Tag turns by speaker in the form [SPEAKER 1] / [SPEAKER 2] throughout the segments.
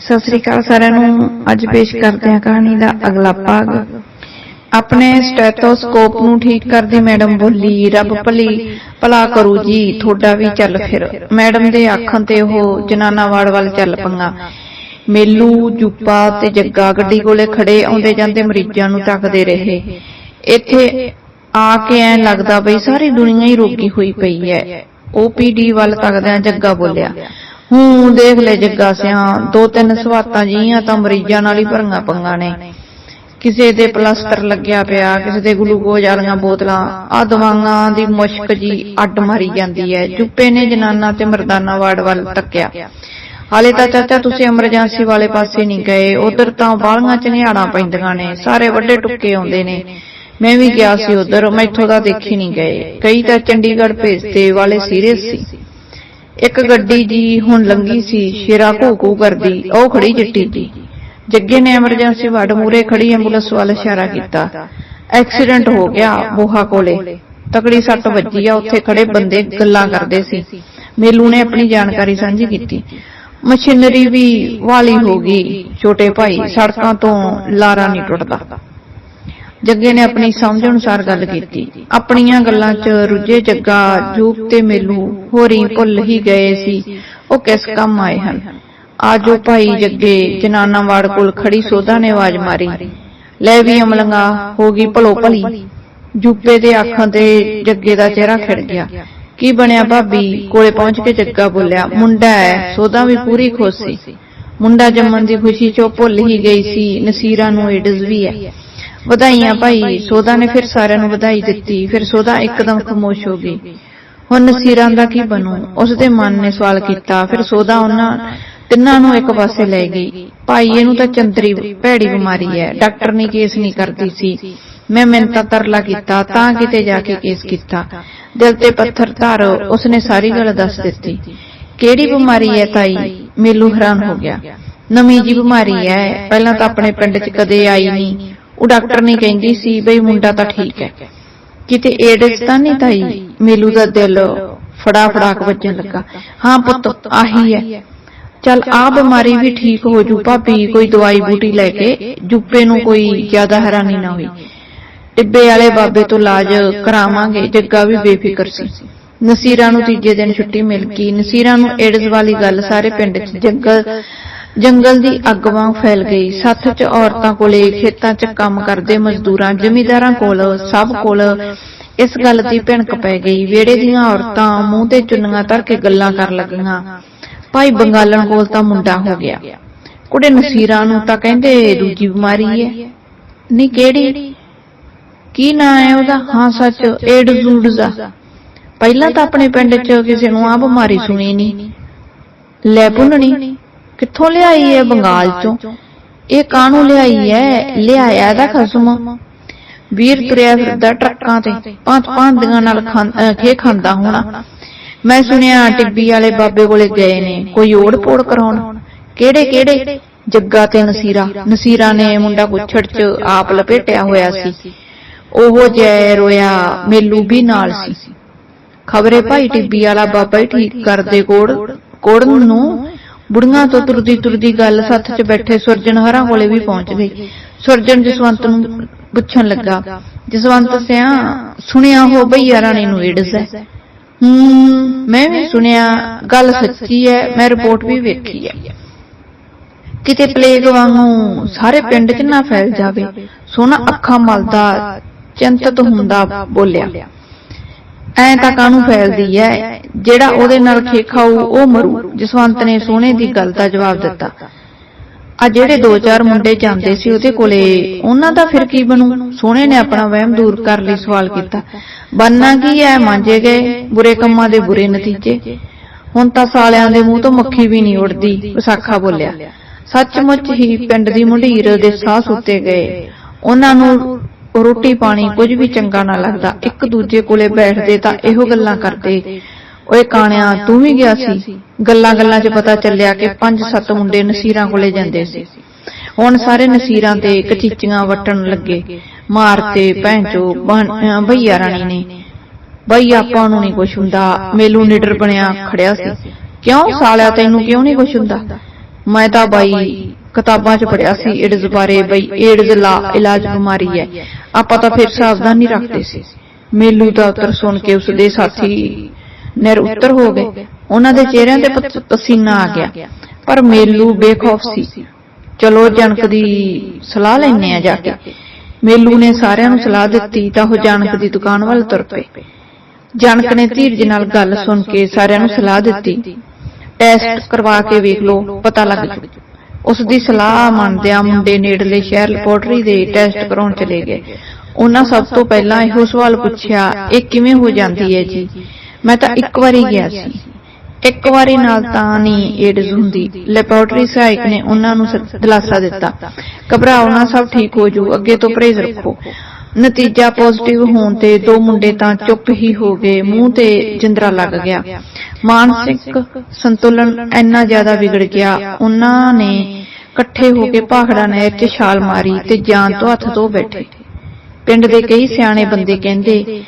[SPEAKER 1] ਸਤਿ ਸ੍ਰੀ ਅਕਾਲ ਸਾਰਿਆਂ ਨੂੰ। ਅੱਜ ਪੇਸ਼ ਕਰਦੇ ਹਾਂ ਕਹਾਣੀ ਦਾ ਅਗਲਾ ਭਾਗ। ਆਪਣੇ ਸਟੈਥੋਸਕੋਪ ਨੂੰ ਠੀਕ ਕਰਦੀ ਮੈਡਮ ਬੋਲੀ, ਰੱਬ ਭਲੀ, ਭਲਾ ਕਰੂ ਜੀ ਥੋੜਾ ਵੀ ਚੱਲ ਫਿਰ। ਮੈਡਮ ਦੇ ਆਖਣ ਤੇ ਉਹ ਜਨਾਨਾ ਵਾੜ ਵੱਲ ਚੱਲ ਪੰਗਾ। ਮੇਲੂ, ਜੁੱਪਾ ਤੇ ਜੱਗਾ ਗੱਡੀ ਕੋਲੇ ਖੜੇ ਆਉਂਦੇ ਜਾਂਦੇ ਮਰੀਜ਼ਾਂ ਨੂੰ ਤੱਕਦੇ ਰਹੇ। ਇੱਥੇ ਆ ਕੇ ਐ ਲੱਗਦਾ ਬਈ ਸਾਰੀ ਦੁਨੀਆ ਹੀ ਰੋਗੀ ਹੋਈ ਪਈ ਐ। ਓਪੀਡੀ ਵੱਲ ਤੱਕਦਿਆਂ ਜੱਗਾ ਬੋਲਿਆ ਹੂੰ, ਦੇਖ ਲੈ ਜੱਗਾ ਸਿਆ, ਦੋ ਤਿੰਨ ਸਵਾਤਾਂ ਜੀਆਂ ਤਾਂ ਮਰੀਜ਼ਾਂ ਨਾਲ ਹੀ ਭਰੀਆਂ ਪੰਗਾਂ ਨੇ। ਕਿਸੇ ਦੇ ਪਲਾਸਟਰ ਲੱਗਿਆ ਪਿਆ, ਕਿਸੇ ਦੇ ਗਲੂਕੋਜ਼ ਵਾਲੀਆਂ ਬੋਤਲਾਂ ਆ ਦਵਾਈਆਂ ਦੀ ਮੁਸ਼ਕ ਜੀ ਅੱਡ ਮਾਰੀ ਜਾਂਦੀ ਹੈ। ਜੁੱਪੇ ਨੇ ਜਨਾਨਾ ਤੇ ਮਰਦਾਨਾ ਵਾਰਡ ਵੱਲ ਤੱਕਿਆ। ਹਾਲੇ ਤਾਂ ਚਾਚਾ ਤੁਸੀਂ ਐਮਰਜੈਂਸੀ ਵਾਲੇ ਪਾਸੇ ਨਹੀਂ ਗਏ, ਉਧਰ ਤਾਂ ਬਾਲੀਆਂ ਚੰਗਿਆੜਾਂ ਪੈਂਦੀਆਂ ਨੇ, ਸਾਰੇ ਵੱਡੇ ਟੁੱਕੇ ਆਉਂਦੇ ਨੇ। ਮੈਂ ਵੀ ਗਿਆ ਸੀ ਉਧਰ, ਮੈਥੋਂ ਦਾ ਦੇਖੀ ਨਹੀਂ ਗਏ। ਕਈ ਤਾਂ ਚੰਡੀਗੜ੍ਹ ਭੇਜਤੇ ਵਾਲੇ ਸੀਰੀਅਸ ਸੀ। ਇੱਕ ਗੱਡੀ ਜੀ ਹੁਣ ਲੰਗੀ ਸੀ, ਸ਼ੇਰਾ ਘੂਕੂ ਕਰਦੀ, ਉਹ ਖੜੀ ਚਿੱਟੀ ਜੀ। ਜੱਗੇ ਨੇ ਐਮਰਜੈਂਸੀ ਵਾਰਡ ਮੂਰੇ ਖੜੀ ਐਂਬੂਲੈਂਸ ਵੱਲ ਇਸ਼ਾਰਾ ਕੀਤਾ। ਐਕਸੀਡੈਂਟ ਹੋ ਗਿਆ ਬੋਹਾ ਕੋਲੇ। ਤਕੜੀ ਸੱਟ ਵੱਜੀ ਆ, ਉੱਥੇ ਖੜੇ ਬੰਦੇ ਗੱਲਾਂ ਕਰਦੇ ਸੀ। ਮੇਲੂ ਨੇ ਆਪਣੀ ਜਾਣਕਾਰੀ ਸਾਂਝੀ ਕੀਤੀ। ਮਸ਼ੀਨਰੀ ਵੀ ਵਾਲੀ ਹੋ ਗਈ, ਛੋਟੇ ਭਾਈ, ਸੜਕਾਂ ਤੋਂ ਲਾਰਾ ਨਹੀਂ ਟੁੱਟਦਾ। ਜੱਗੇ ਨੇ ਆਪਣੀ ਸਮਝ ਅਨੁਸਾਰ ਗੱਲ ਕੀਤੀ। ਆਪਣੀਆਂ ਗੱਲਾਂ 'ਚ ਰੁੱਝੇ ਜੱਗਾ ਜੂਪ ਤੇ ਮੇਲੂ ਹੋਰੀ ਭੁੱਲ ਹੀ ਗਏ ਸੀ। ਉਹ ਕਿਸ ਕੰਮ ਆਏ ਹਨ? ਆਜੋ ਭਾਈ ਜੱਗੇ ਜਨਾਨਾ ਵਾੜ ਕੋਲ ਖੜੀ ਸੋਧਾ ਨੇ ਆਵਾਜ਼ ਮਾਰੀ। ਲੈ ਵੀ ਅਮਲੰਗਾ ਹੋ ਗਈ ਭਲੋ ਭਲੀ ਜੁੱਪੇ ਦੇ ਅੱਖਾਂ ਤੇ ਜੱਗੇ ਦਾ ਚਿਹਰਾ ਖਿੜ ਗਿਆ। ਕੀ ਬਣਿਆ ਭਾਬੀ? ਕੋਲੇ ਪਹੁੰਚ ਕੇ ਜੱਗਾ ਬੋਲਿਆ। ਮੁੰਡਾ ਹੈ ਸੋਧਾ ਵੀ ਪੂਰੀ ਖੁਸ਼ ਸੀ। ਮੁੰਡਾ ਜੰਮਣ ਦੀ ਖੁਸ਼ੀ 'ਚ ਭੁੱਲ ਹੀ ਗਈ ਸੀ ਨਸੀਰਾ ਨੂੰ ਏਡਜ਼ ਵੀ ਹੈ ਵਧਾਈਆਂ ਭਾਈ। ਸੋਧਾ ਨੇ ਫਿਰ ਸਾਰਿਆਂ ਨੂੰ ਵਧਾਈ ਦਿੱਤੀ। ਫਿਰ ਸੋਧਾ ਇੱਕਦਮ ਖਮੋਸ਼ ਹੋ ਗਈ। ਹੁਣ ਨਸੀਰਾਂ ਦਾ ਕੀ ਬਣੂ? ਉਸ ਦੇ ਮਨ ਨੇ ਸਵਾਲ ਕੀਤਾ। ਫਿਰ ਸੋਧਾ ਉਹਨਾਂ ਤਿੰਨਾਂ ਨੂੰ ਇੱਕ ਪਾਸੇ ਲੈ ਗਈ। ਭਾਈ ਇਹਨੂੰ ਤਾਂ ਚੰਦਰੀ ਭੈੜੀ ਬਿਮਾਰੀ ਹੈ। ਡਾਕਟਰ ਨੇ ਕੇਸ ਨਹੀਂ ਕਰਦੀ ਸੀ। ਮੈਂ ਮਿੰਤਾ ਤਰਲਾ ਕੀਤਾ। ਤਾਂ ਕਿਤੇ ਜਾ ਕੇ ਕੇਸ ਕੀਤਾ। ਦਿਲ ਤੇ ਪੱਥਰ ਧਰ। ਉਸਨੇ ਸਾਰੀ ਗੱਲ ਦੱਸ ਦਿੱਤੀ। ਕਿਹੜੀ ਬਿਮਾਰੀ ਹੈ ਤਾਈ? ਮੇਲੂ ਹੈਰਾਨ ਹੋ ਗਿਆ। ਨਵੀਂ ਜੀ ਬਿਮਾਰੀ ਹੈ ਪਹਿਲਾਂ ਤਾਂ ਆਪਣੇ ਪਿੰਡ 'ਚ ਕਦੇ ਆਈ ਨਹੀਂ ਉਹ ਡਾਕਟਰ ਨੇ ਕਹਿੰਦੀ ਸੀ, ਬਈ ਮੁੰਡਾ ਤਾਂ ਠੀਕ ਹੈ। ਕਿਤੇ ਏਡਸ ਤਾਂ ਨਹੀਂ ਤਾਈ ਮੇਲੂ ਦਾ ਦਿਲ ਫੜਾ ਫੜਾਕ ਵੱਜਣ ਲੱਗਾ। ਹਾਂ ਪੁੱਤ, ਆਹੀ ਹੈ। ਚੱਲ ਆ ਬਿਮਾਰੀ ਵੀ ਠੀਕ ਹੋ ਜੂ ਭਾਬੀ, ਕੋਈ ਦਵਾਈ ਬੂਟੀ ਲੈ ਕੇ, ਜੁੱਪੇ ਨੂੰ ਕੋਈ ਜ਼ਿਆਦਾ ਹੈਰਾਨੀ ਨਾ ਹੋਈ। ਟਿੱਬੇ ਵਾਲੇ ਬਾਬੇ ਤੋਂ ਇਲਾਜ ਕਰਾਵਾਂਗੇ, ਜੱਗਾ ਵੀ ਬੇਫਿਕਰ ਸੀ। ਨਸੀਰਾ ਨੂੰ ਤੀਜੇ ਦਿਨ ਛੁੱਟੀ ਮਿਲ ਗਈ। ਨਸੀਰਾ ਨੂੰ ਏਡਜ਼ ਵਾਲੀ ਗੱਲ ਸਾਰੇ ਪਿੰਡ 'ਚ ਜੰਗਲ ਜੰਗਲ ਦੀ ਅੱਗ ਵਾਂਗ ਫੈਲ ਗਈ। ਸੱਥ 'ਚ ਔਰਤਾਂ ਕੋਲੇ, ਖੇਤਾਂ 'ਚ ਕੰਮ ਕਰਦੇ ਮਜ਼ਦੂਰਾਂ, ਜ਼ਮੀਂਦਾਰਾਂ ਕੋਲ, ਸਭ ਕੋਲ ਇਸ ਗੱਲ ਦੀ ਭਿਣਕ ਪੈ ਗਈ। ਵਿਹੜੇ ਦੀਆਂ ਔਰਤਾਂ ਮੂੰਹ ਤੇ ਚੁੰਨੀਆਂ ਧਰ ਕੇ ਗੱਲਾਂ ਕਰਨ ਲੱਗੀਆਂ। ਭਾਈ ਬੰਗਾਲਣ ਕੋਲ ਤਾਂ ਮੁੰਡਾ ਹੋ ਗਿਆ। ਕੁੜੇ ਨਸੀਰਾਂ ਨੂੰ ਤਾਂ ਕਹਿੰਦੇ ਦੂਜੀ ਬਿਮਾਰੀ ਹੈ ਨਹੀਂ ਕਿਹੜੀ? ਕੀ ਨਾਂ ਹੈ ਉਹਦਾ? ਹਾਂ, ਸੱਚ, ਏਡਜ਼ ਊਡਜ਼ ਪਹਿਲਾਂ ਤਾਂ ਆਪਣੇ ਪਿੰਡ 'ਚ ਕਿਸੇ ਨੂੰ ਆ ਬਿਮਾਰੀ ਸੁਣੀ ਨਹੀਂ ਲੈ ਪੁੰਨਣੀ ਕਿੱਥੋਂ ਲਿਆਈ ਹੈ ਬੰਗਾਲ 'ਚੋਂ? ਇਹ ਕਾਹਨੂੰ ਲਿਆਈ ਹੈ? ਲਿਆਇਆ ਇਹਦਾ ਖਸਮ। ਵੀਰ ਤੁਰਿਆ ਫਿਰਦਾ ਟਰੱਕਾਂ ਤੇ। ਪੰਜ ਪਾਂਦੀਆਂ ਨਾਲ ਖਾਂ- ਖਾਂਦਾ ਹੋਣਾ। ਮੈਂ ਸੁਣਿਆ ਟਿੱਬੀ ਵਾਲੇ ਬਾਬੇ ਕੋਲੇ ਗਏ ਨੇ। ਕੋਈ ਓੜ ਪੋੜ ਕਰਾਉਣ? ਕਿਹੜੇ ਕਿਹੜੇ ਜੱਗਾ ਤੇ ਨਸੀਰਾ। ਨਸੀਰਾ ਨੇ ਮੁੰਡਾ ਕੁੱਛੜ 'ਚ ਆਪ ਲਪੇਟਿਆ ਹੋਇਆ ਸੀ। ਉਹ ਜੈ ਰੋਇਆ ਮੇਲੂ ਵੀ ਨਾਲ ਸੀ। ਖਬਰੇ ਭਾਈ ਟਿੱਬੀ ਵਾਲਾ ਬਾਬਾ ਹੀ ਠੀਕ ਕਰਦੇ ਕੋੜ ਕੋੜਨ ਨੂੰ ਬੁੜੀਆਂ ਤੋਂ ਤੁਰਦੀ ਤੁਰਦੀ ਗੱਲ ਸੱਥ 'ਚ ਬੈਠੇ ਸੁਰਜਣ ਹਰਾਂ ਕੋਲੇ ਵੀ ਪਹੁੰਚ ਗਈ। ਸੁਰਜਣ ਜਸਵੰਤ ਨੂੰ ਪੁੱਛਣ ਲੱਗਾ, ਜਸਵੰਤ ਸਿਆ, ਸੁਣਿਆ ਹੋ ਭਈਆ ਰਾਣੀ ਨੂੰ ਏਡਸ ਹੈ? ਹੂੰ, ਮੈਂ ਵੀ ਸੁਣਿਆ, ਗੱਲ ਸੱਚੀ ਹੈ, ਮੈਂ ਰਿਪੋਰਟ ਵੀ ਵੇਖੀ ਹੈ। ਕਿਤੇ ਪਲੇਗ ਵਾਂਗੂ ਸਾਰੇ ਪਿੰਡ 'ਚ ਨਾ ਫੈਲ ਜਾਵੇ ਸੋਨਾ ਅੱਖਾਂ ਮਲਦਾ ਚਿੰਤਤ ਹੁੰਦਾ ਬੋਲਿਆ। ਐ ਤਾਂ ਕਾਹਨੂੰ ਫੈਲਦੀ ਐ? ਜਿਹੜਾ ਉਹਦੇ ਨਾਲ ਖੇਖਾਊ ਉਹ ਮਰੂ। ਜਸਵੰਤ ਨੇ ਸੋਹਣੇ ਦੀ ਗੱਲ ਦਾ ਜਵਾਬ ਦਿੱਤਾ। ਆ ਜਿਹੜੇ ਦੋ ਚਾਰ ਮੁੰਡੇ ਜਾਂਦੇ ਸੀ ਉਹਦੇ ਕੋਲੇ ਉਹਨਾਂ ਦਾ ਫਿਰ ਕੀ ਬਣੂ? ਸੋਹਣੇ ਨੇ ਆਪਣਾ ਵਹਿਮ ਦੂਰ ਕਰ ਲਈ ਸਵਾਲ ਕੀਤਾ। ਬੰਨਾ ਕੀ ਐ? ਮਾਂਜੇ ਗਏ ਬੁਰੇ ਕੰਮਾਂ ਦੇ ਬੁਰੇ ਨਤੀਜੇ। ਹੁਣ ਤਾਂ ਸਾਲਿਆਂ ਦੇ ਮੂੰਹ ਤੋਂ ਮੱਖੀ ਵੀ ਨਹੀਂ ਉੜਦੀ ਵਿਸਾਖਾ ਬੋਲਿਆ। ਸੱਚਮੁੱਚ ਹੀ ਪਿੰਡ ਦੀ ਮੁੰਡੀਰ ਦੇ ਸਾਹ ਸੁੱਤੇ ਗਏ। ਉਹਨਾਂ ਨੂੰ ਰੋਟੀ ਪਾਣੀ ਕੁਝ ਵੀ ਚੰਗਾ ਨਾ ਲੱਗਦਾ। ਇੱਕ ਦੂਜੇ ਕੋਲੇ ਬੈਠਦੇ ਤਾਂ ਇਹੋ ਗੱਲਾਂ ਕਰਦੇ। ਓਏ ਕਾਣਿਆ, ਤੂੰ ਵੀ ਗਿਆ ਸੀ? ਗੱਲਾਂ ਗੱਲਾਂ 'ਚ ਪਤਾ ਚੱਲਿਆ ਕਿ ਪੰਜ ਸੱਤ ਮੁੰਡੇ ਨਸੀਰਾਂ ਕੋਲੇ ਜਾਂਦੇ ਸੀ। ਹੁਣ ਸਾਰੇ ਨਸੀਰਾਂ ਤੇ ਕਚੀਚੀਆਂ ਵਟਣ ਲੱਗੇ। ਮਾਰਤੇ ਭੈਂਚੋ ਭਈਆ ਰਾਣੀ ਨੇ। ਬਈ ਆਪਾਂ ਨੂੰ ਨਹੀਂ ਕੁਛ ਹੁੰਦਾ। ਮੇਲੂ ਨਿਡਰ ਬਣਿਆ ਖੜਿਆ ਸੀ। ਕਿਉਂ ਸਾਲਿਆ ਤੈਨੂੰ ਕਿਉਂ ਨਹੀਂ ਕੁਛ ਹੁੰਦਾ? ਮੈਂ ਤਾਂ ਬਾਈ ਕਿਤਾਬਾਂ 'ਚ ਪੜਿਆ ਸੀ, ਏਡਜ਼ ਬਾਰੇ ਬਈ ਏਡਜ਼ ਲਾ, ਇਲਾਜ ਬਿਮਾਰੀ ਹੈ। ਆਪਾਂ ਤਾਂ ਫਿਰ ਸਾਵਧਾਨੀ ਰੱਖਦੇ ਸੀ। ਮੇਲੂ ਦਾ ਉੱਤਰ ਸੁਣ ਕੇ ਉਸਦੇ ਸਾਥੀ ਨਿਰ ਹੋ ਗਏ। ਉਹਨਾਂ ਦੇ ਚਿਹਰਿਆਂ ਤੇ ਪਸੀਨਾ ਆ ਗਿਆ। ਪਰ ਮੇਲੂ ਬੇਖੌਫ ਸੀ। ਚਲੋ ਜਨਕ ਦੀ ਸਲਾਹ ਲੈਣੇ ਆ ਜਾ ਕੇ। ਮੇਲੂ ਨੇ ਸਾਰਿਆਂ ਨੂੰ ਸਲਾਹ ਦਿੱਤੀ ਤਾਂ ਉਹ ਜਨਕ ਦੀ ਦੁਕਾਨ ਵੱਲ ਤੁਰ ਪਏ। ਜਨਕ ਨੇ ਧੀਰਜ ਨਾਲ ਗੱਲ ਸੁਣ ਕੇ ਸਾਰਿਆਂ ਨੂੰ ਸਲਾਹ ਦਿੱਤੀ। ਟੈਸਟ ਕਰਵਾ ਕੇ ਵੇਖ ਲਓ, ਪਤਾ ਲੱਗ ਜੂ। ਉਸ ਦੀ ਸਲਾਹ ਮੰਨਦਿਆਂ ਮੁੰਡੇ ਨੇੜਲੇ ਸ਼ਹਿਰ ਲੈਬੋਰਟਰੀ ਦੇ ਟੈਸਟ ਕਰਾਉਣ ਚਲੇ ਗਏ। ਉਹਨਾਂ ਸਭ ਤੋਂ ਪਹਿਲਾਂ ਇਹੋ ਸਵਾਲ ਪੁੱਛਿਆ, ਇਹ ਕਿਵੇਂ ਹੋ ਜਾਂਦੀ ਹੈ ਜੀ? ਮੈਂ ਤਾਂ ਇੱਕ ਵਾਰੀ ਗਿਆ ਸੀ। ਇੱਕ ਵਾਰੀ ਨਾਲ ਤਾਂ ਨਹੀਂ ਏਡਜ਼ ਹੁੰਦੀ। ਲੈਬੋਰਟਰੀ ਸਹਾਇਕ ਨੇ ਉਹਨਾਂ ਨੂੰ ਸ- ਦਿਲਾਸਾ ਦਿੱਤਾ। ਘਬਰਾਓ ਨਾ, ਸਭ ਠੀਕ ਹੋ ਜੂ ਅੱਗੇ ਤੋਂ ਪਰਹੇਜ਼ ਰੱਖੋ। ਨਤੀਜਾ ਪੋਜ਼ਿਟਿਵ ਹੋਣ ਤੇ ਦੋ ਮੁੰਡੇ ਤਾਂ ਚੁੱਪ ਹੀ ਹੋ ਗਏ ਮੂੰਹ ਤੇ ਜਿੰਦਰਾ ਲੱਗ ਗਿਆ। ਮਾਨਸਿਕ ਸੰਤੁਲਨ ਇੰਨਾ ਜ਼ਿਆਦਾ ਵਿਗੜ ਗਿਆ। ਉਹਨਾਂ ਨੇ ਇਕੱਠੇ ਹੋ ਕੇ ਭਾਖੜਾ ਨਹਿਰ 'ਚ ਛਾਲ ਮਾਰੀ ਤੇ ਜਾਨ ਤੋਂ ਹੱਥ ਧੋ ਬੈਠੇ। ਪਿੰਡ ਦੇ ਕਈ ਸਿਆਣੇ ਬੰਦੇ ਕਹਿੰਦੇ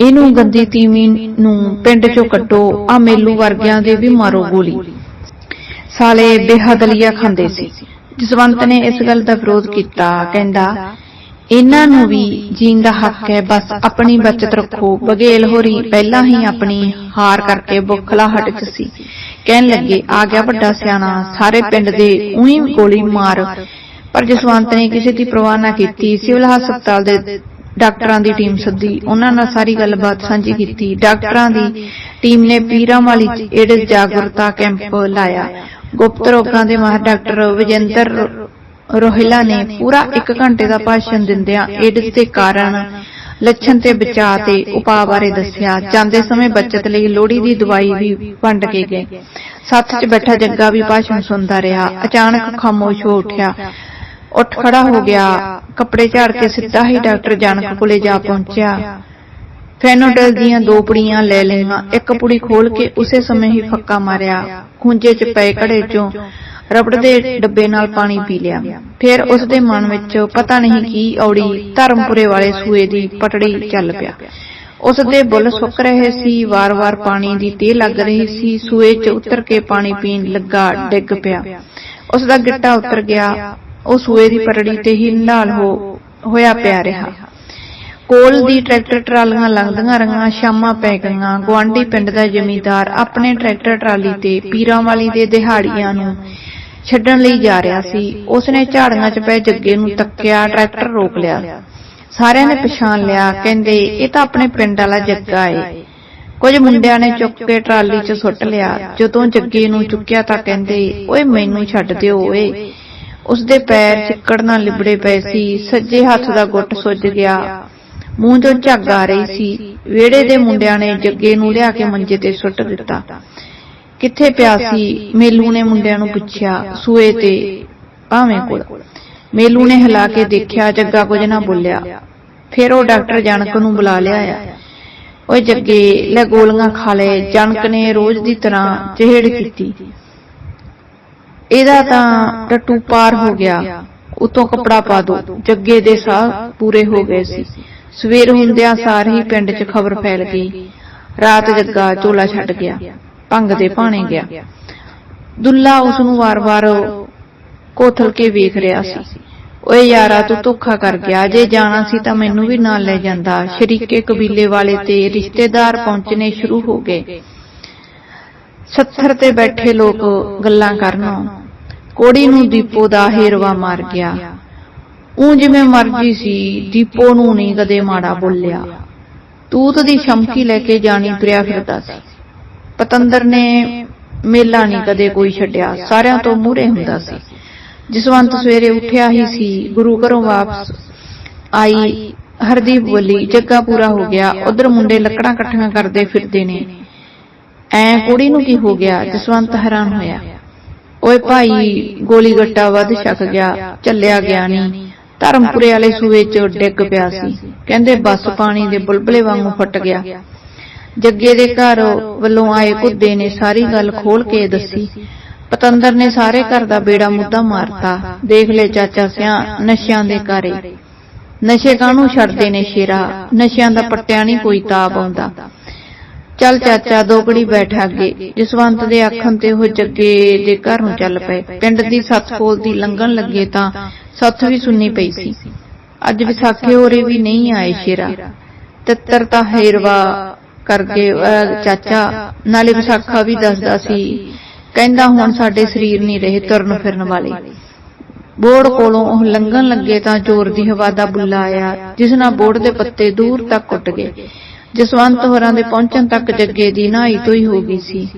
[SPEAKER 1] ਇਹਨੂੰ ਗੰਦੀ ਤੀਵੀਂ ਨੂੰ ਪਿੰਡ 'ਚੋਂ ਕੱਢੋ ਆ ਮੇਲੂ ਵਰਗਿਆਂ ਦੇ ਵੀ ਮਾਰੋ ਗੋਲੀ। ਸਾਲੇ ਬੇਹਦਲੀਆ ਖਾਂਦੇ ਸੀ। ਜਸਵੰਤ ਨੇ ਇਸ ਗੱਲ ਦਾ ਵਿਰੋਧ ਕੀਤਾ। ਕਹਿੰਦਾ ਇਹਨਾਂ ਨੂੰ ਵੀ ਜੀਣ ਦਾ ਹੱਕ ਹੈ, ਬਸ ਆਪਣੀ ਬਚਤ ਰੱਖੋ। ਬਗੇਲ ਹੋਰੀ ਪਹਿਲਾਂ ਹੀ ਆਪਣੀ ਹਾਰ ਕਰਕੇ ਬੁਖਲਾਹਟ 'ਚ ਸੀ। ਕਹਿਣ ਲੱਗੇ, ਆ ਗਿਆ ਵੱਡਾ ਸਿਆਣਾ, ਸਾਰੇ ਪਿੰਡ ਦੇ ਉਹੀ ਗੋਲੀ ਮਾਰ। ਪਰ ਜਸਵੰਤ ਨੇ ਕਿਸੇ ਦੀ ਪਰਵਾਹ ਨਾ ਕੀਤੀ। ਸਿਵਲ ਹਸਪਤਾਲ ਦੇ ਡਾਕਟਰਾਂ ਦੀ ਟੀਮ ਸੱਦੀ। ਉਹਨਾਂ ਨਾਲ ਸਾਰੀ ਗੱਲਬਾਤ ਸਾਂਝੀ ਕੀਤੀ। ਡਾਕਟਰਾਂ ਦੀ ਟੀਮ ਨੇ ਪੀਰਾਂ ਵਾਲੀ ਚ ਏਡਜ਼ ਜਾਗਰੂਕਤਾ ਕੈਂਪ ਲਾਇਆ। ਗੁਪਤ ਰੋਗਾਂ ਦੇ ਮਾਹਰ ਡਾਕਟਰ ਵਿਜੇਂਦਰ ਰੋਹਿਲਾ ਨੇ ਪੂਰਾ 1 ਘੰਟੇ ਦਾ ਭਾਸ਼ਣ ਦਿੰਦਿਆਂ ਏਡਜ਼ ਦੇ ਕਾਰਨ ਲੱਛਣ ਤੇ ਬਚਾਅ ਤੇ ਉਪਾਅ ਬਾਰੇ ਦੱਸਿਆ। ਜਾਂਦੇ ਸਮੇਂ ਬਚਤ ਲਈ ਲੋੜੀ ਦੀ ਦਵਾਈ ਵੀ ਵੰਡ ਕੇ ਗਏ। ਸੱਥ 'ਚ ਬੈਠਾ ਜੱਗਾ ਵੀ ਭਾਸ਼ਣ ਸੁਣਦਾ ਰਿਹਾ। ਅਚਾਨਕ ਖਾਮੋਸ਼ ਹੋ ਉੱਠਿਆ। ਉੱਠ ਖੜਾ ਹੋ ਗਿਆ। ਕੱਪੜੇ ਝਾੜ ਕੇ ਸਿੱਧਾ ਹੀ ਡਾਕਟਰ ਜਾਨਕ ਕੋਲੇ ਜਾ ਪਹੁੰਚਿਆ। ਫੈਨੋਡਲ ਦੀਆਂ ਦੋ ਪੁੜੀਆਂ ਲੈ ਲਈਆਂ। ਇੱਕ ਪੁੜੀ ਖੋਲ ਕੇ ਉਸੇ ਸਮੇਂ ਹੀ ਫੱਕਾ ਮਾਰਿਆ। ਖੁੰਝੇ 'ਚ ਪਏ ਘੜੇ 'ਚੋਂ ਰਬੜ ਦੇ ਡੱਬੇ ਨਾਲ ਪਾਣੀ ਪੀ ਲਿਆ। ਫਿਰ ਉਸ ਦੇ ਮਨ ਵਿੱਚ ਪਤਾ ਨਹੀਂ ਕੀ ਔੜੀ ਧਰਮਪੁਰੇ ਵਾਲੇ ਸੂਏ ਦੀ ਪਟੜੀ ਚੱਲ ਪਿਆ। ਉਸ ਦੇ ਬੁੱਲ ਸੁੱਕ ਰਹੇ ਸੀ, ਵਾਰ-ਵਾਰ ਪਾਣੀ ਦੀ ਤੇਹ ਲੱਗ ਰਹੀ ਸੀ, ਸੂਏ 'ਚ ਉਤਰ ਕੇ ਪਾਣੀ ਪੀਣ ਲੱਗਾ, ਡਿੱਗ ਪਿਆ। ਉਸ ਦਾ ਗਿੱਟਾ ਉਤਰ ਗਿਆ। ਉਹ ਸੂਏ ਦੀ ਪਟੜੀ ਤੇ ਹੀ ਨਾਲ ਹੋ ਹੋਇਆ ਪਿਆ ਰਿਹਾ। ਕੋਲ ਦੀ ਟਰੈਕਟਰ ਟਰਾਲੀਆਂ ਲੰਘਦੀਆਂ ਰਹੀਆਂ ਸ਼ਾਮਾਂ ਪੈ ਗਈਆਂ। ਗਵਾਂਢੀ ਪਿੰਡ ਦਾ ਜ਼ਮੀਂਦਾਰ ਆਪਣੇ ਟਰੈਕਟਰ ਟਰਾਲੀ ਤੇ ਪੀਰਾਂ ਵਾਲੀ ਦੇ ਦਿਹਾੜੀਆਂ ਨੂੰ ਛੱਡਣ ਲਈ ਜਾ ਰਿਹਾ ਸੀ। ਉਸਨੇ ਝਾੜੀਆਂ 'ਚ ਪਏ ਜੱਗੇ ਨੂੰ ਤੱਕਿਆ ਟਰੈਕਟਰ ਰੋਕ ਲਿਆ। ਸਾਰਿਆਂ ਨੇ ਪਛਾਣ ਲਿਆ ਕਹਿੰਦੇ ਇਹ ਤਾਂ ਆਪਣੇ ਪਿੰਡ ਵਾਲਾ ਜੱਗਾ ਏ। ਕੁਝ ਮੁੰਡਿਆਂ ਨੇ ਚੁੱਕ ਕੇ ਟਰਾਲੀ 'ਚ ਸੁੱਟ ਲਿਆ। ਜਦੋਂ ਜੱਗੇ ਨੂੰ ਚੁੱਕਿਆ ਤਾਂ ਕਹਿੰਦੇ ਓਏ ਮੈਨੂੰ ਛੱਡ ਦਿਓ ਓਏ ਉਸਦੇ ਪੈਰ ਚਿੱਕੜ ਨਾਲ ਲਿਬੜੇ ਪਏ ਸੀ ਸੱਜੇ ਹੱਥ ਦਾ ਗੁੱਟ ਸੁੱਜ ਗਿਆ ਮੂੰਹ ਤੋਂ ਝੱਗ ਆ ਰਹੀ ਸੀ। ਵਿਹੜੇ ਦੇ ਮੁੰਡਿਆਂ ਨੇ ਜੱਗੇ ਨੂੰ ਲਿਆ ਕੇ ਮੰਜੇ ਤੇ ਸੁੱਟ ਦਿੱਤਾ। ਕਿੱਥੇ ਪਿਆ ਸੀ? ਮੇਲੂ ਨੇ ਮੁੰਡਿਆਂ ਨੂੰ ਪੁੱਛਿਆ ਸੂਏ ਤੇ ਭਾਵੇਂ ਕੋਲ। ਮੇਲੂ ਨੇ ਹਿਲਾ ਕੇ ਦੇਖਿਆ ਜੱਗਾ ਕੁਝ ਨਾ ਬੋਲਿਆ। ਫਿਰ ਉਹ ਡਾਕਟਰ ਜਨਕ ਨੂੰ ਬੁਲਾ ਲਿਆਇਆ ਓਏ ਜੱਗੇ ਲੈ ਗੋਲੀਆਂ ਖਾ ਲੈ ਜਨਕ ਨੇ ਰੋਜ਼ ਦੀ ਤਰ੍ਹਾਂ ਚਿਹੜ ਕੀਤੀ। ਇਹਦਾ ਤਾਂ ਟੱਟੂ ਪਾਰ ਹੋ ਗਿਆ। ਉਤੋਂ ਕਪੜਾ ਪਾ ਦੋ। ਜੱਗੇ ਦੇ ਸਾਹ ਪੂਰੇ ਹੋ ਗਏ ਸੀ। ਸਵੇਰ ਹੁੰਦਿਆਂ ਸਾਰ ਹੀ ਪਿੰਡ 'ਚ ਖਬਰ ਫੈਲ ਗਈ। ਰਾਤ ਜੱਗਾ ਝੋਲਾ ਛੱਡ ਗਿਆ, ਭੰਗ ਦੇ ਭਾਣੇ ਗਿਆ। ਦੁੱਲਾ ਉਸ ਨੂੰ ਵਾਰ-ਵਾਰ ਕੋਥਲ ਕੇ ਵੇਖ ਰਿਹਾ ਸੀ। ਓਏ ਯਾਰਾ, ਤੂੰ ਧੋਖਾ ਕਰ ਗਿਆ। ਜੇ ਜਾਣਾ ਸੀ ਤਾਂ ਮੈਨੂੰ ਵੀ ਨਾਲ ਲੈ ਜਾਂਦਾ। ਸ਼ਰੀਕੇ ਕਬੀਲੇ ਵਾਲੇ ਤੇ ਰਿਸ਼ਤੇਦਾਰ ਪਹੁੰਚਣੇ ਸ਼ੁਰੂ ਹੋ ਗਏ। ਸੱਥਰ ਤੇ ਬੈਠੇ ਲੋਕ ਗੱਲਾਂ ਕਰਨ। ਕੋੜੀ ਨੂੰ ਦੀਪੋ ਦਾ ਹੇਰਵਾ ਮਾਰ ਗਿਆ। ਉਹ ਜਿਵੇਂ ਮਰਜ਼ੀ ਸੀ, ਦੀਪੋ ਨੂੰ ਨਹੀਂ ਕਦੇ ਮਾੜਾ ਬੋਲਿਆ। ਤੂਤ ਦੀ ਸ਼ਮਕੀ ਲੈ ਕੇ ਜਾਣੀ ਤੁਰਿਆ ਫਿਰਦਾ ਸੀ। ਪਤੰਦਰ ਨੇ ਮੇਲਾ ਨਹੀਂ ਕਦੇ ਕੋਈ ਛੱਡਿਆ, ਸਾਰਿਆਂ ਤੋਂ ਮੂਹਰੇ ਹੁੰਦਾ ਸੀ। ਜਸਵੰਤ ਸਵੇਰੇ ਉੱਠਿਆ ਹੀ ਸੀ, ਗੁਰੂ ਘਰੋਂ ਵਾਪਸ ਆਈ, ਹਰਦੀਪ ਬੋਲੀ ਜੱਗਾ ਪੂਰਾ ਹੋ ਗਿਆ, ਉਧਰ ਮੁੰਡੇ ਲੱਕੜਾਂ ਇਕੱਠੀਆਂ ਕਰਦੇ ਫਿਰਦੇ ਨੇ। ਐ ਕੁੜੀ ਨੂੰ ਕੀ ਹੋ ਗਿਆ? ਜਸਵੰਤ ਹੈਰਾਨ ਹੋਇਆ। ਓਏ ਭਾਈ, ਗੋਲੀ ਗੱਟਾ ਵੱਧ ਛਕ ਗਿਆ, ਚੱਲਿਆ ਗਿਆ ਨਹੀਂ। ਧਰਮਪੁਰੇ ਵਾਲੇ ਸੂਏ 'ਚ ਡਿੱਗ ਪਿਆ ਸੀ। ਕਹਿੰਦੇ ਬੱਸ ਪਾਣੀ ਦੇ ਬੁਲਬਲੇ ਵਾਂਗੂ ਫਟ ਗਿਆ। ਜੱਗੇ ਦੇ ਘਰ ਵੱਲੋਂ ਆਏ ਕੁੱਦੇ ਨੇ ਸਾਰੀ ਗੱਲ ਖੋਲ ਕੇ ਦੱਸੀ। ਪਤੰਦਰ ਨੇ ਸਾਰੇ ਘਰ ਦਾ ਬੇੜਾ ਮੁੱਦਾ ਮਾਰਤਾ। ਦੇਖ ਲੈ ਚਾਚਾ ਸਿਆ ਨਸ਼ਿਆਂ ਦੇ ਕਾਰੇ ਨਸ਼ੇ ਕਾਹਨੂੰ ਛੱਡਦੇ ਨੇ ਸ਼ੇਰਾ? ਨਸ਼ਿਆਂ ਦਾ ਪੱਟਿਆ ਨਹੀਂ ਕੋਈ ਤਾਪ ਆਉਂਦਾ। ਚੱਲ ਚਾਚਾ ਦੋ ਬੈਠਾ ਬੈਠ ਅੱਗੇ। ਜਸਵੰਤ ਦੇ ਆਖਣ ਤੇ ਉਹ ਜੱਗੇ ਦੇ ਘਰ ਨੂੰ ਚੱਲ ਪਏ। ਪਿੰਡ ਦੀ ਸੱਤ ਕੋਲ ਦੀ ਲੰਘਣ ਲੱਗੇ ਤਾਂ ਸੱਤ ਵੀ ਸੁਣਨੀ ਪਈ ਸੀ। ਅੱਜ ਵਿਸਾਖੇ ਹੋਰੇ ਵੀ ਨਹੀਂ ਆਏ ਸ਼ੇਰਾ। ਤਿੱਤਰ ਤਾਂ ਹੇਰਵਾ ਕਰਕੇ ਅਹ, ਚਾਚਾ। ਨਾਲੇ ਵਿਸਾਖਾ ਵੀ ਦੱਸਦਾ ਸੀ। ਕਹਿੰਦਾ ਹੁਣ ਸਾਡੇ ਸਰੀਰ ਨਹੀਂ ਰਹੇ ਤੁਰਨ ਫਿਰਨ ਵਾਲੇ। ਬੋੜ ਕੋਲੋਂ ਉਹ ਲੰਘਣ ਲੱਗੇ ਤਾਂ ਜ਼ੋਰ ਦੀ ਹਵਾ ਦਾ ਬੁੱਲਾ ਆਇਆ ਜਿਸ ਨਾਲ ਬੋੜ ਦੇ ਪੱਤੇ ਦੂਰ ਤੱਕ ਉੱਡ ਗਏ। ਜਸਵੰਤ ਹੋਰਾਂ ਦੇ ਪਹੁੰਚਣ ਤੱਕ ਜੱਗੇ ਦੀ ਨਹਾਈ ਧੋਈ ਹੋ ਗਈ ਸੀ।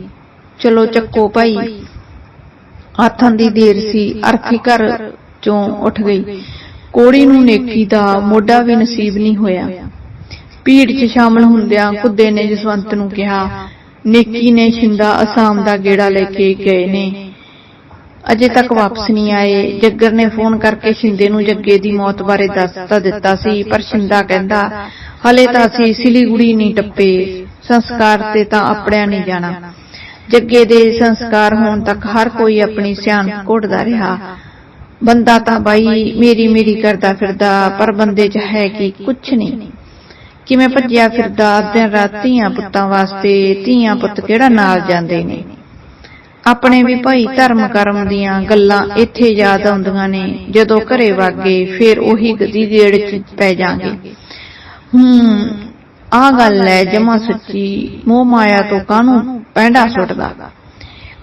[SPEAKER 1] ਚਲੋ ਚੱਕੋ ਭਾਈ। ਆਥਾਂ ਦੀ ਦੇਰ ਸੀ, ਅਰਥੀ ਘਰ ਚੋਂ ਉੱਠ ਗਈ। ਕੋੜੀ ਨੂੰ ਨੇਕੀ ਦਾ ਮੋਢਾ ਵੀ ਨਸੀਬ ਨਹੀਂ ਹੋਇਆ। ਭੀੜ 'ਚ ਸ਼ਾਮਲ ਹੁੰਦਿਆਂ ਕੁੱਦੇ ਨੇ ਜਸਵੰਤ ਨੂੰ ਕਿਹਾ, ਨੇਕੀ ਨੇ ਸ਼ਿੰਦਾ ਅਸਾਮ ਦਾ ਗੇੜਾ ਲੈ ਕੇ ਗਏ ਨੇ। ਅਜੇ ਤੱਕ ਵਾਪਸ ਨਹੀਂ ਆਏ। ਜੱਗਰ ਨੇ ਫੋਨ ਕਰਕੇ ਸ਼ਿੰਦੇ ਨੂੰ ਜੱਗੇ ਦੀ ਮੌਤ ਬਾਰੇ ਦੱਸ ਤਾਂ ਦਿੱਤਾ ਸੀ, ਪਰ ਸ਼ਿੰਦਾ ਕਹਿੰਦਾ ਹਲੇ ਤਾਂ ਅਸੀਂ ਸਿਲੀਗੁੜੀ ਨਹੀਂ ਟੱਪੇ, ਸੰਸਕਾਰ ਤੇ ਤਾਂ ਆਪਣਿਆਂ ਨਹੀਂ ਜਾਣਾ। ਜੱਗੇ ਦੇ ਸੰਸਕਾਰ ਹੋਣ ਤੱਕ ਹਰ ਕੋਈ ਆਪਣੀ ਸਿਆਣ ਘੋਟਦਾ ਰਿਹਾ। ਬੰਦਾ ਤਾਂ ਬਾਈ ਮੇਰੀ ਮੇਰੀ ਕਰਦਾ ਫਿਰਦਾ, ਪਰ ਬੰਦੇ 'ਚ ਹੈ ਕੀ ਕੁਛ ਨਹੀਂ। ਕਿਵੇਂ ਭੱਜਿਆ ਫਿਰਦਾ, ਦਿਨ ਰਾਤ ਧੀਆਂ ਪੁੱਤਾਂ ਵਾਸਤੇ, ਧੀਆਂ ਪੁੱਤ ਕਿਹੜਾ ਨਾਲ ਜਾਂਦੇ ਨੇ? ਆਪਣੇ ਵੀ ਭਾਈ ਧਰਮ ਕਰਮ ਦੀਆਂ ਗੱਲਾਂ ਇੱਥੇ ਯਾਦ ਆਉਂਦੀਆਂ ਨੇ, ਜਦੋਂ ਘਰੇ ਵਾਗੇ ਫੇਰ ਉਹੀ ਗਦੀ ਗੇੜ ਚ ਪੈ ਜਾਾਂਗੇ ਹੂੰ ਆ ਗੱਲ ਹੈ ਜਮਾ ਸੱਚੀ ਮੋਹ ਮਾਇਆ ਤੋਂ ਕਾਹਨੂੰ ਪੈਂਡਾ ਸੁੱਟਦਾ?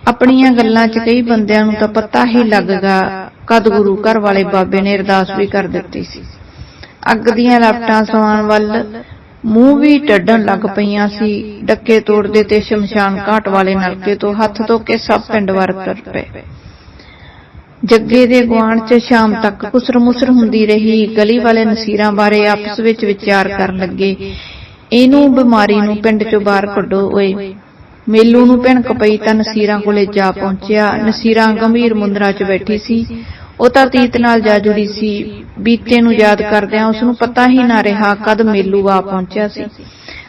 [SPEAKER 1] ਆਪਣੀਆਂ ਗੱਲਾਂ 'ਚ ਕਈ ਬੰਦਿਆਂ ਨੂੰ ਤਾਂ ਪਤਾ ਹੀ ਲੱਗਗਾ ਕਦ ਗੁਰੂ ਘਰ ਵਾਲੇ ਬਾਬੇ ਨੇ ਅਰਦਾਸ ਵੀ ਕਰ ਦਿੱਤੀ ਸੀ। ਅੱਗ ਦੀਆਂ ਲਪਟਾਂ ਸਵਾਨ ਵੱਲ ਮੂੰਹ ਵੀ ਟੱਡਣ ਲੱਗ ਪਈਆਂ ਸੀ। ਡੱਕੇ ਤੋੜਦੇ ਤੇ ਸ਼ਮਸ਼ਾਨ ਘਾਟ ਵਾਲੇ ਨਲਕੇ ਤੋਂ ਹੱਥ ਧੋ ਕੇ ਸਭ ਪਿੰਡ ਵਾਰ ਤੁਰ ਪਏ। ਜੱਗੇ ਦੇ ਗੁਆਂਢ 'ਚ ਸ਼ਾਮ ਤੱਕ ਕੁਸਰ ਮੁਸਰ ਹੁੰਦੀ ਰਹੀ। ਗਲੀ ਵਾਲੇ ਨਸੀਰਾਂ ਬਾਰੇ ਆਪਸ ਵਿੱਚ ਵਿਚਾਰ ਕਰਨ ਲੱਗੇ। ਇਹਨੂੰ ਬਿਮਾਰੀ ਨੂੰ ਪਿੰਡ 'ਚੋਂ ਬਾਹਰ ਕੱਢੋ ਓਏ। ਮੇਲੂ ਨੂੰ ਭਿਣਕ ਪਈ ਤਾਂ ਨਸੀਰਾਂ ਕੋਲੇ ਜਾ ਪਹੁੰਚਿਆ। ਨਸੀਰਾਂ ਗੰਭੀਰ ਮੁੰਦਰਾ 'ਚ ਬੈਠੀ ਸੀ। ਉਹ ਤਾਂ ਤੀਤ ਨਾਲ ਜਾ ਜੁੜੀ ਸੀ। ਬੀਤੇ ਨੂੰ ਯਾਦ ਕਰਦਿਆਂ ਉਸ ਨੂੰ ਪਤਾ ਹੀ ਨਾ ਰਿਹਾ ਕਦ ਮੇਲੂ ਆ ਪਹੁੰਚਿਆ ਸੀ।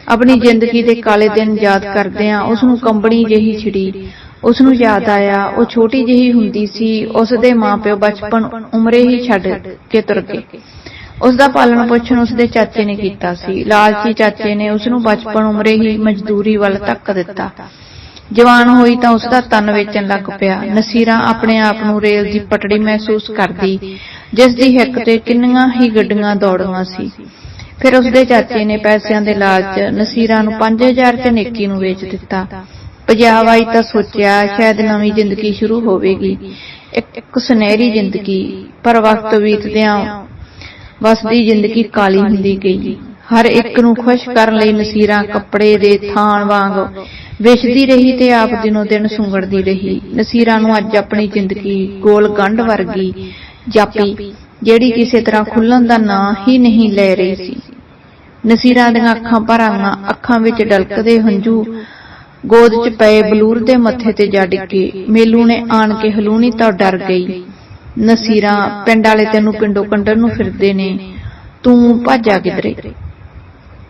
[SPEAKER 1] ਆਪਣੀ ਜ਼ਿੰਦਗੀ ਦੇ ਕਾਲੇ ਦਿਨ ਯਾਦ ਕਰਦਿਆਂ ਉਸ ਨੂੰ ਕੰਬਣੀ ਜਿਹੀ ਛਿੜੀ। ਉਸ ਨੂੰ ਯਾਦ ਆਇਆ, ਉਹ ਛੋਟੀ ਜਿਹੀ ਹੁੰਦੀ ਸੀ ਉਸ ਦੇ ਮਾਪਿਓ ਬਚਪਨ ਉਮਰੇ ਹੀ ਛੱਡ ਕੇ ਤੁਰ ਗਏ। ਉਸ ਦਾ ਪਾਲਣ ਪੋਸ਼ਣ ਉਸ ਦੇ ਚਾਚੇ ਨੇ ਕੀਤਾ ਸੀ। ਲਾਲਚੀ ਚਾਚੇ ਨੇ ਉਸ ਨੂੰ ਬਚਪਨ ਉਮਰੇ ਹੀ ਮਜ਼ਦੂਰੀ ਵੱਲ ਧੱਕ ਦਿੱਤਾ। ਜਵਾਨ ਹੋਈ ਤਾਂ ਉਸ ਦਾ ਤਨ ਵੇਚਣ ਲੱਗ ਪਿਆ। ਨਸੀਰਾਂ ਆਪਣੇ ਆਪ ਨੂੰ ਰੇਲ ਦੀ ਪਟੜੀ ਮਹਿਸੂਸ ਕਰਦੀ, ਜਿਸ ਦੀ ਹਿੱਕ ਤੇ ਕਿੰਨੀਆਂ ਹੀ ਗੱਡੀਆਂ ਦੌੜੀਆਂ ਸੀ। ਫਿਰ ਉਸ ਦੇ ਚਾਚੇ ਨੇ ਪੈਸਿਆਂ ਦੇ ਲਾਲਚ ਨਸੀਰਾਂ ਨੂੰ 5000 ਚ ਨੇਕੀ ਨੂੰ ਵੇਚ ਦਿੱਤਾ। ਪੰਜਾਬ ਆਈ ਤਾਂ ਸੋਚਿਆ ਸ਼ਾਇਦ ਨਵੀਂ ਜ਼ਿੰਦਗੀ ਸ਼ੁਰੂ ਹੋਵੇਗੀ। ਇੱਕ ਸੁਨਹਿਰੀ ਜ਼ਿੰਦਗੀ, ਪਰ ਵਕਤ ਬੀਤਦਿਆਂ ਵਸਦੀ ਜ਼ਿੰਦਗੀ ਕਾਲੀ ਹੁੰਦੀ ਗਈ। ਹਰ ਇੱਕ ਨੂੰ ਖੁਸ਼ ਕਰਨ ਲਈ ਨਸੀਰਾਂ ਕੱਪੜੇ ਦੇ ਥਾਣ ਵਾਂਗ ਵਿਛਦੀ ਰਹੀ ਤੇ ਆਪ ਦਿਨੋ ਦਿਨ ਸੁੰਗੜਦੀ ਰਹੀ। ਨਸੀਰਾਂ ਨੂੰ ਅੱਜ ਆਪਣੀ ਜ਼ਿੰਦਗੀ ਗੋਲ ਗੰਢ ਵਰਗੀ ਜਾਪੀ, ਜਿਹੜੀ ਕਿਸੇ ਤਰ੍ਹਾਂ ਖੁੱਲਣ ਦਾ ਨਾਂ ਹੀ ਨਹੀਂ ਲੈ ਰਹੀ ਸੀ। ਨਸੀਰਾਂ ਦੀਆਂ ਅੱਖਾਂ ਭਰ ਆਈਆਂ, ਅੱਖਾਂ ਵਿੱਚ ਡਲਕਦੇ ਹੰਝੂ ਗੋਦ 'ਚ ਪਏ ਬਲੂਰ ਦੇ ਮੱਥੇ ਤੇ ਜਾ ਡਿੱਗੇ। ਮੇਲੂ ਨੇ ਆਣ ਕੇ ਹਲੂਣੀ ਤਾਂ ਡਰ ਗਈ। ਨਸੀਰਾਂ ਪਿੰਡ ਵਾਲੇ ਤੈਨੂੰ ਪਿੰਡੋਂ ਕੰਡਰ ਨੂੰ ਫਿਰਦੇ ਨੇ। ਤੂੰ ਭਾਜਾ ਕਿਧਰੇ?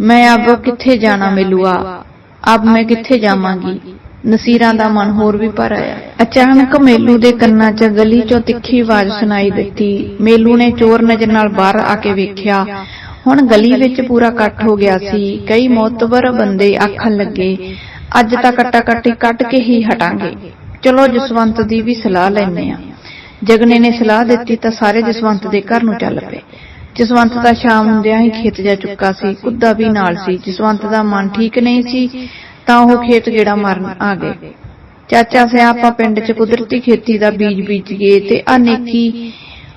[SPEAKER 1] ਮੈਂ ਅਬ ਕਿੱਥੇ ਜਾਣਾ ਮੇਲੂਆ? ਅਬ ਮੈਂ ਕਿੱਥੇ ਜਾਵਾਂਗੀ? ਨਸੀਰਾਂ ਦਾ ਮਨ ਹੋਰ ਵੀ ਭਰ ਆਇਆ। ਅਚਾਨਕ ਮੇਲੂ ਦੇ ਕੰਨਾਂ 'ਚ ਗਲੀ 'ਚੋਂ ਤਿੱਖੀ ਆਵਾਜ਼ ਸੁਣਾਈ ਦਿੱਤੀ। ਮੇਲੂ ਨੇ ਚੋਰ ਨਜ਼ਰ ਨਾਲ ਬਾਹਰ ਆ ਕੇ ਵੇਖਿਆ। ਹੁਣ ਗਲੀ ਵਿੱਚ ਪੂਰਾ ਇਕੱਠ ਹੋ ਗਿਆ ਸੀ। ਕਈ ਮੌਤਵਰ ਬੰਦੇ ਆਖਣ ਲੱਗੇ ਅੱਜ ਤਾਂ ਕੱਟਾ ਕੱਟੀ ਕੱਟ ਕੇ ਹੀ ਹਟਾਂਗੇ। ਚਲੋ ਜਸਵੰਤ ਦੀ ਵੀ ਸਲਾਹ ਲੈਨੇ ਆ ਜਗਨੇ ਨੇ ਸਲਾਹ ਦਿੱਤੀ ਤਾਂ ਸਾਰੇ ਜਸਵੰਤ ਦੇ ਘਰ ਨੂੰ ਚੱਲ ਪਏ। ਜਸਵੰਤ ਦਾ ਸ਼ਾਮ ਹੁੰਦਿਆਂ ਹੀ ਖੇਤ ਜਾ ਚੁੱਕਾ ਸੀ। ਕੁੱਦਾ ਵੀ ਨਾਲ ਸੀ। ਜਸਵੰਤ ਦਾ ਮਨ ਠੀਕ ਨਹੀਂ ਸੀ ਤਾਂ ਉਹ ਖੇਤ ਗੇੜਾ ਮਾਰਨ ਆ ਗਏ। ਚਾਚਾ ਸਿਆਪਾ ਪਿੰਡ 'ਚ ਕੁਦਰਤੀ ਖੇਤੀ ਦਾ ਬੀਜ ਬੀਜ ਗਏ ਤੇ ਅਨੇਕੀ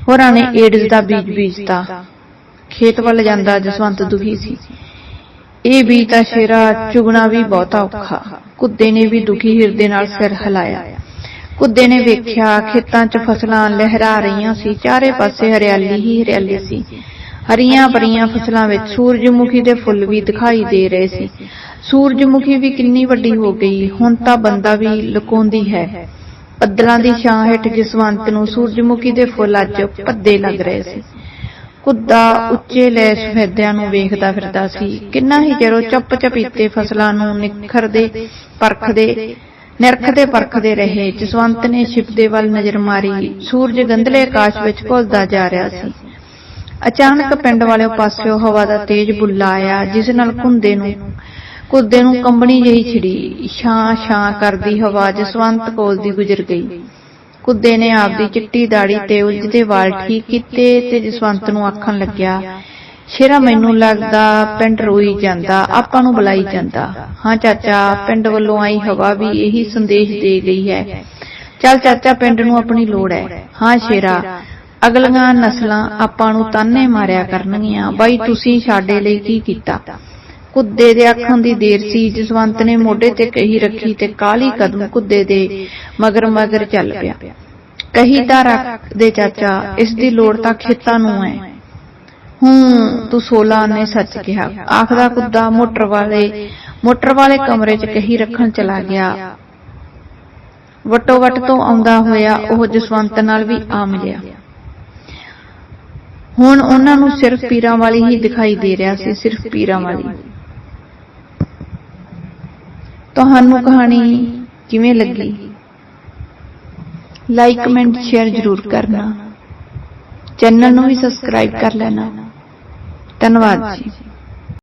[SPEAKER 1] ਹੋਰਾਂ ਨੇ ਏਡਜ਼ ਦਾ ਬੀਜ ਬੀਜਤਾ। ਖੇਤ ਵੱਲ ਜਾਂਦਾ ਜਸਵੰਤ ਦੁਖੀ ਸੀ। ਇਹ ਵੀ ਤਾਂ ਸ਼ੇਰਾ ਚੁਗਣਾ ਵੀ ਬਹੁਤਾ ਔਖਾ। ਕੁੱਦੇ ਨੇ ਵੀ ਦੁਖੀ ਹਿਰਦੇ ਨਾਲ ਸਿਰ ਹਿਲਾਇਆ। ਕੁੱਦੇ ਨੇ ਵੇਖਿਆ ਖੇਤਾਂ 'ਚ ਫਸਲਾਂ ਲਹਿਰਾ ਰਹੀਆਂ ਸੀ। ਚਾਰੇ ਪਾਸੇ ਹਰਿਆਲੀ ਹੀ ਹਰਿਆਲੀ ਸੀ। ਹਰੀਆਂ ਭਰੀਆਂ ਫਸਲਾਂ ਵਿੱਚ ਸੂਰਜਮੁਖੀ ਦੇ ਫੁੱਲ ਵੀ ਦਿਖਾਈ ਦੇ ਰਹੇ ਸੀ। ਸੂਰਜਮੁਖੀ ਵੀ ਕਿੰਨੀ ਵੱਡੀ ਹੋ ਗਈ। ਹੁਣ ਤਾਂ ਬੰਦਾ ਵੀ ਲੁਕਾਉਂਦੀ ਹੈ। ਬੱਦਲਾਂ ਦੀ ਛਾਂ ਹੇਠ ਜਸਵੰਤ ਨੂੰ ਸੂਰਜਮੁਖੀ ਦੇ ਫੁੱਲ ਅੱਜ ਭੱਦੇ ਲੱਗ ਰਹੇ ਸੀ। ਕੁੱਦਾ ਉੱਚੇ ਲੈ ਸਫੈਦਿਆਂ ਨੂੰ ਵੇਖਦਾ ਫਿਰਦਾ ਸੀ। ਕਿੰਨਾ ਹੀ ਚਿਰੋਂ ਚੱਪ ਚਪੀਤੇ ਫਸਲਾਂ ਨੂੰ ਨਿਖਰਦੇ, ਪਰਖਦੇ, ਨਿਰਖਦੇ ਪਰਖਦੇ ਰਹੇ। ਜਸਵੰਤ ਨੇ ਛਿਪਦੇ ਵੱਲ ਨਜ਼ਰ ਮਾਰੀ। ਸੂਰਜ ਗੰਧਲੇ ਆਕਾਸ਼ ਵਿੱਚ ਘੁਲਦਾ ਜਾ ਰਿਹਾ ਸੀ। ਅਚਾਨਕ ਪਿੰਡ ਵਾਲਿਓ ਪਾਸਿਓ ਹਵਾ ਦਾ ਤੇਜ਼ ਬੁੱਲਾ ਆਇਆ, ਜਿਸ ਨਾਲ ਕੁੰਦੇ ਨੂੰ ਕੁੱਦੇ ਨੂੰ ਕੰਬਣੀ ਜਿਹੀ ਛਿੜੀ। ਛਾਂ ਛਾਂ ਕਰਦੀ ਹਵਾ ਜਸਵੰਤ ਕੋਲ ਦੀ ਗੁਜ਼ਰ ਗਈ। ਕੁੱਦੇ ਨੇ ਆਪਦੀ ਚਿੱਟੀ ਦਾੜੀ ਤੇ ਉਲਝਦੇ ਵਾਲ ਠੀਕ ਕੀਤੇ ਤੇ ਜਸਵੰਤ ਨੂੰ ਆਖਣ ਲੱਗਿਆ, ਸ਼ੇਰਾ, ਮੈਨੂੰ ਲੱਗਦਾ ਪਿੰਡ ਰੋਈ ਜਾਂਦਾ, ਆਪਾਂ ਨੂੰ ਬੁਲਾਈ ਜਾਂਦਾ। ਹਾਂ ਚਾਚਾ, ਪਿੰਡ ਵੱਲੋਂ ਆਈ ਹਵਾ ਵੀ ਇਹੀ ਸੰਦੇਸ਼ ਦੇ ਗਈ ਹੈ। ਚੱਲ ਚਾਚਾ, ਪਿੰਡ ਨੂੰ ਆਪਣੀ ਲੋੜ ਹੈ। ਹਾਂ ਸ਼ੇਰਾ, ਅਗਲੀਆਂ ਨਸਲਾਂ ਆਪਾਂ ਨੂੰ ਤਾਨੇ ਮਾਰਿਆ ਕਰਨਗੀਆਂ। ਬਾਈ, ਤੁਸੀਂ ਸਾਡੇ ਲਈ ਕੀ ਕੀਤਾ? ਕੁੱਦੇ ਦੇ ਆਖਣ ਦੀ ਦੇਰ ਸੀ, ਜਸਵੰਤ ਨੇ ਮੋਢੇ ਤੇ ਕਹੀ ਰੱਖੀ ਤੇ ਕਾਲੀ ਕਦਮ ਕੁੱਦੇ ਦੇ ਮਗਰ ਮਗਰ ਚੱਲ ਪਿਆ। ਕਹੀ ਤਾਂ ਰੱਖ ਦੇ ਚਾਚਾ, ਇਸ ਦੀ ਲੋੜ ਤਾਂ ਖੇਤਾਂ ਨੂੰ ਹੈ ਹੂੰ, ਤੂੰ 16 ਨੇ ਸੱਚ ਕਿਹਾ। ਆਖਦਾ ਕੁੱਦਾ ਮੋਟਰ ਵਾਲੇ ਮੋਟਰ ਵਾਲੇ ਕਮਰੇ 'ਚ ਕਹੀ ਰੱਖਣ ਚਲਾ ਗਿਆ। ਵਟੋ ਵਟ ਤੋਂ ਆਉਂਦਾ ਹੋਇਆ ਉਹ ਜਸਵੰਤ ਨਾਲ ਵੀ ਆ ਮਿਲਿਆ। ਹੁਣ ਉਹਨਾਂ ਨੂੰ ਸਿਰਫ ਪੀਰਾਂ ਵਾਲੀ ਹੀ ਦਿਖਾਈ ਦੇ ਰਿਹਾ ਸੀ, ਸਿਰਫ ਪੀਰਾਂ ਵਾਲੀ। ਤੁਹਾਨੂੰ ਕਹਾਣੀ ਕਿਵੇਂ ਲੱਗੀ? ਲਾਈਕ ਕਮੈਂਟ ਸ਼ੇਅਰ ਜ਼ਰੂਰ ਕਰਨਾ। ਚੈਨਲ ਨੂੰ ਵੀ ਸਬਸਕ੍ਰਾਈਬ ਕਰ ਲੈਣਾ। ਧੰਨਵਾਦ ਜੀ।